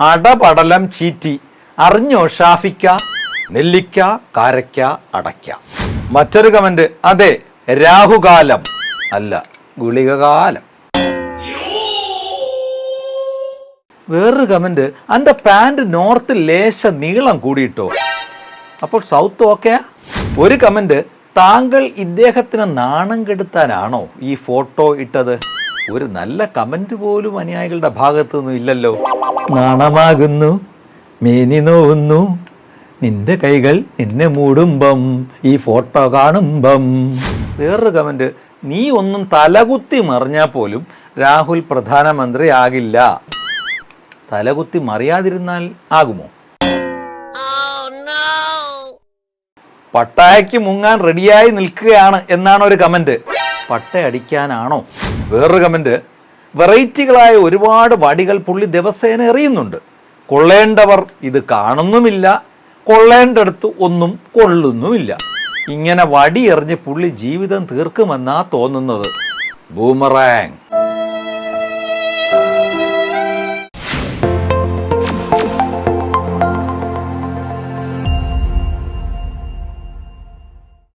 അടപടലം ചീറ്റി. അറിഞ്ഞോ ഷാഫിക്ക? നെല്ലിക്ക കാരയ്ക്ക അടയ്ക്ക മറ്റൊരു കമന്റ് അതെ രാഹുകാലം. അല്ല ഗുളികകാലം. വേറൊരു കമന്റ് എന്റെ പാന്റ് നോർത്ത് ലേശ നീളം കൂടിയിട്ടോ? അപ്പോൾ സൗത്ത് ഓക്കെ ഒരു കമന്റ് താങ്കൾ ഇദ്ദേഹത്തിന് നാണം കെടുത്താനാണോ ഈ ഫോട്ടോ ഇട്ടത്? ഒരു നല്ല കമന്റ് പോലും അനുയായികളുടെ ഭാഗത്തുനിന്നും ഇല്ലല്ലോ. നാണമാകുന്നു മേനി നോവുന്നു. നിന്റെ കൈകൾ നിന്നെ മൂടുമ്പം ഈ ഫോട്ടോ കാണുമ്പം. വേറൊരു കമന്റ് നീ ഒന്നും തലകുത്തി മറിഞ്ഞാൽ പോലും രാഹുൽ പ്രധാനമന്ത്രി ആകില്ല. തലകുത്തി മറിയാതിരുന്നാൽ ആകുമോ? പട്ടായക്ക് മുങ്ങാൻ റെഡിയായി നിൽക്കുകയാണ് എന്നാണ് ഒരു കമന്റ്. പട്ടയടിക്കാനാണോ? വേറൊരു കമന്റ് വെറൈറ്റികളായ ഒരുപാട് വടികൾ പുള്ളി ദിവസേന എറിയുന്നുണ്ട്. കൊള്ളേണ്ടവർ ഇത് കാണുന്നുമില്ല. കൊള്ളേണ്ടടുത്ത് ഒന്നും കൊള്ളുന്നുമില്ല. ഇങ്ങനെ വടി എറിഞ്ഞ് പുള്ളി ജീവിതം തീർക്കുമെന്നാ തോന്നുന്നത്. ബൂമറാങ്